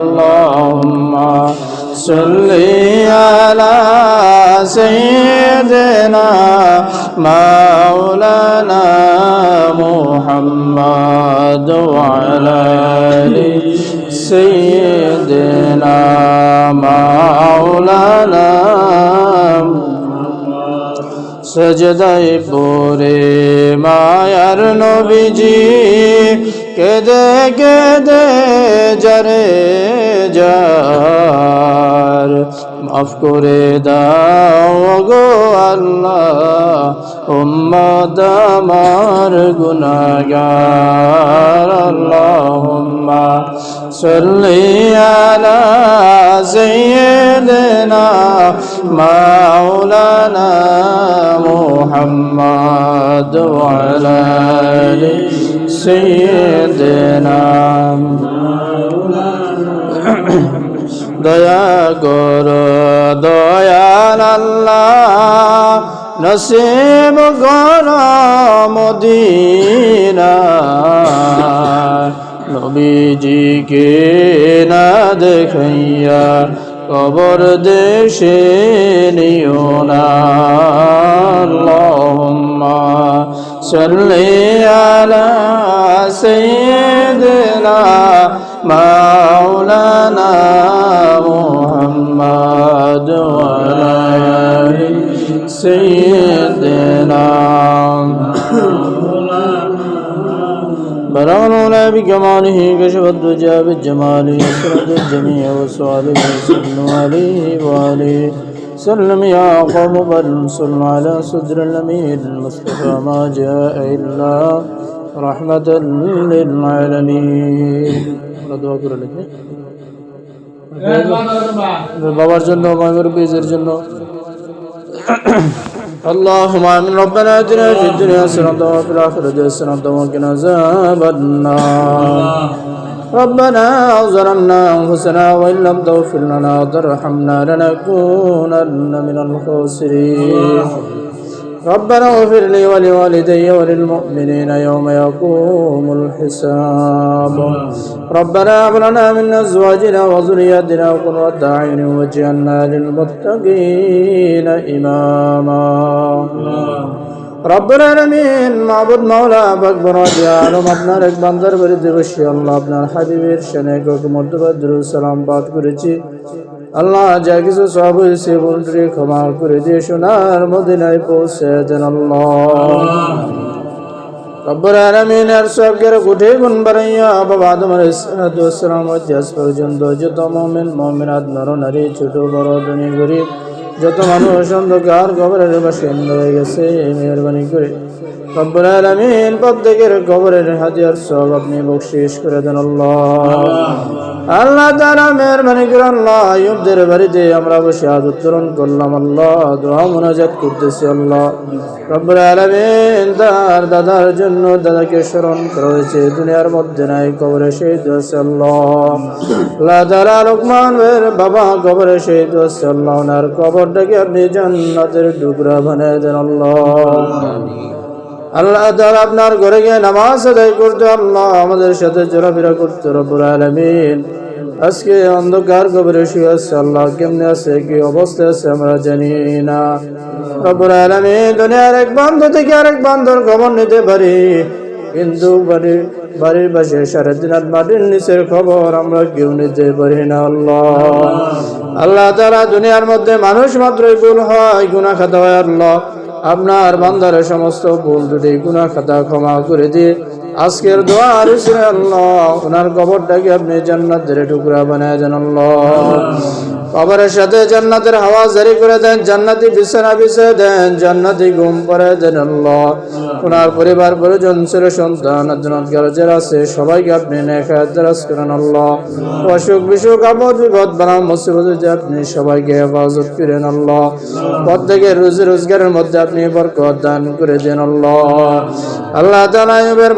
اللهم صل على سيدنا مولانا محمد وعلى آل سيدنا مولانا সজদাই পরে মায়ার নবীজি কেদে কেদে জরে যার। মাফ করে দাও গো আল্লাহ উম্মদ আমার গুনাহগার। আল্লাহুম্মা সাল্লি আলা সাইয়্যিদিনা মাওলানা মুহাম্মদ ওয়া আলা আলি সাইয়্যিদিনা দয়া কর, দয়াল নসিব গর মদিনা। নবীজিকে না দেখাইয়া কবর দেশে নিও না। আল্লাহুম্মা সাল্লি بكماله كشف الدجى بالجمال أسرد الجميع وسؤاله صلوا عليه وآله سلم يا قوم بل صلوا على صدر الأمير المصطفى ما جاء إلا رحمة للعالمين দোয়া করে লিখে বাবার জন্য মায়ের বীজের জন্য اللهم آمين. ربنا آتنا في الدنيا حسنة وفي الآخرة حسنة وقنا عذاب النار. ربنا ظلمنا أنفسنا وإن لم تغفر لنا وترحمنا لنكونن من الخاسرين. ربنا اغفر لي ولوالدي وللمؤمنين يوم يقوم الحساب ربنا هب لنا من ازواجنا وذرياتنا قرة اعين واجعلنا للمتقين اماما রব্বুল আলামিন মাবুদ মাওলা আকবর আলম আপনার এক বান্দার বাড়িতে বসে আল্লাহ আপনার হাবিবের সেনে মধ্যবাদ্র সালাম পাঠ করেছি আল্লাহ যা কিছু সব হয়েছে বন্ধুরে ক্ষমা করে দিয়ে সোনার মদিনায় পৌঁছে দেন রব্বর রব্বুল আলামিনের সবকের কুঠে গুণ বাড়াইয়া বাবা আদম আলাইহিস সালাম ইতিহাস পর্যন্ত যত মুমিন, মুমিনাত, নর, নারী, ছোট, বড়, ধনী, গরিব যত মানুষ অন্ধকার কবরের বাসিন্দা হয়ে গেছে মেহরবানি করে রব্বুল প্রত্যেকের কবরের হাতিয়ার সব আপনি বকশিস করে দেন আল্লাহ। তাআলা মেহরবানি করে আল্লাহ, আইয়ুবদের বাড়িতে আমরা বসে আজ উত্তরণ করলাম আল্লাহ, দোয়া মোনাজাত করতেছি আল্লাহ। রব্বুল তার দাদার জন্য দাদাকে স্মরণ করা হয়েছে, দুনিয়ার মধ্যে নাই, কবরে শহীদ হয়েছে আল্লাহ। বাবা কবরে শহীদ হয়েছে আল্লাহ, ওনার আপনি জান্নাতের টুকরা দেন আল্লাহ। আল্লাহ আপনার ঘরে গিয়ে নামাজ আদায় করতে আল্লাহ আমাদের সাথে চলাফেরা করতে রব্বুল আলামিন। আজকে অন্ধকার কবরে শুয়ে আছে আল্লাহ, কেমনে আছে, কি অবস্থা আছে আমরা জানি না। রব্বুল আলামিন দুনিয়ার এক বন্ধ থেকে আরেক বন্ধর খবর নিতে পারি। কিন্তু বাড়ির বাড়ির পাশে সাড়ে তিন মাটির নিচের খবর আমরা কেউ নিতে পারি না আল্লাহ। আল্লাহ তারা দুনিয়ার মধ্যে মানুষ মাত্রই ভুল হয় গুনা খাতা হয় আল্লাহ। আপনার বান্দারের সমস্ত ভুল দুটি গুণা খাতা ক্ষমা করে দিয়ে আজকের দোয়া রয়েছে আল্লাহ ওনার কবরটাকে আপনি জান্নাতের টুকরা বানায় দেন আল্লাহ। কবরের সাথে জান্নাতের হাওয়া জারি করে দেন, জান্নাতি বিছানা বিছিয়ে দেন, জান্নাতি ঘুম পরে দেন আল্লাহ। ওনার পরিবার, পরিজন, ছিল, সন্তান জনৎকার যারা আছে, সবাইকে আপনি নেখায় করেন আল্লাহ। অসুখ বিসুখ, আপদ বিপদ বানাম মুসিবত আপনি সবাইকে হেফাজত করেন আল্লাহ। প্রত্যেকের রুজি রোজগারের মধ্যে আপনি বরকত দান করে দেন আল্লাহ। আল্লাহ তাআলা আইয়ুবের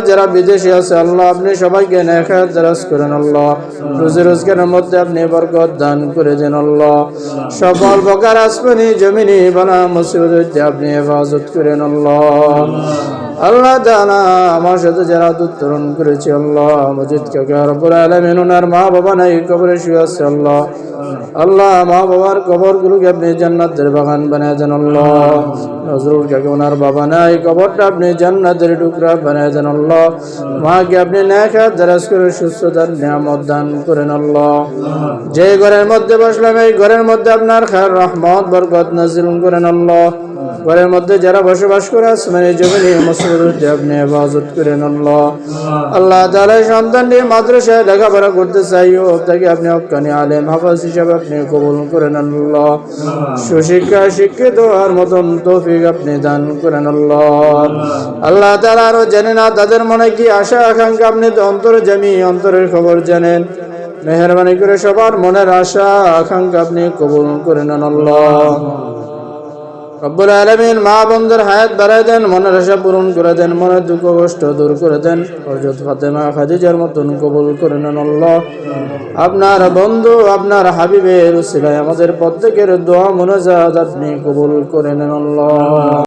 যারা বিদেশে আছে, আল্লাহ আপনি সবাইকে করেন, আল্লাহ। রুজি রোজগারের মধ্যে আপনি বরকত দান করে দেন, আল্লাহ। সকল প্রকার জমিনি বানা মুসিবত আপনি হেফাজত করেন, আল্লাহ। আল্লাহ তাআলা আমার সাথে যারা উত্তরণ করেছে, আল্লাহ মজিদ কাকে আলামিন ওনার মা বাবা নাই কবরে শুয়ে আছে, আল্লাহ। আল্লাহ মা বাবার কবর গুলোকে আপনি জান্নাতের বাগান বানিয়ে দেন, আল্লাহ। নজরুল কাকে ওনার বাবা নাই, কবরটা আপনি জান্নাতের টুকরা বানিয়ে দেন, আল্লাহ। মাকে আপনি নেখা করে সুস্থতার নিয়ামত দান করেন, আল্লাহ। যে ঘরের মধ্যে বসলাম, এই ঘরের মধ্যে আপনার খার রহমত, বরকত নাজিল করেন, আল্লাহ। ঘরের মধ্যে যারা বসবাস করে আসমানি জমিনে করতে তাকে আপনি হাফাজ আপনি কবুল করেন শিক্ষিত হওয়ার মতন আপনি দান করেন আল্লাহ। তাদের মনে কি আশা, আকাঙ্ক্ষা আপনি তো অন্তরে জামি, অন্তরের খবর জানেন। মেহরবানি করে সবার মনের আশা, আকাঙ্ক্ষা আপনি কবুল করে নেন আল্লাহ। রব্বুল আলমিন মা বন্ধুর হায়াত বাড়াই দেন, মনের আশা পূরণ করে দেন, মনের দুঃখ কষ্ট দূর করে দেন। হজরত ফাতেমা খাদিজার মতন কবুল করে নেন আল্লাহ। আপনার বন্ধু, আপনার হাবিবের উসিলায় আমাদের প্রত্যেকের দোয়া, মনোজাত আপনি কবুল করে নেন আল্লাহ।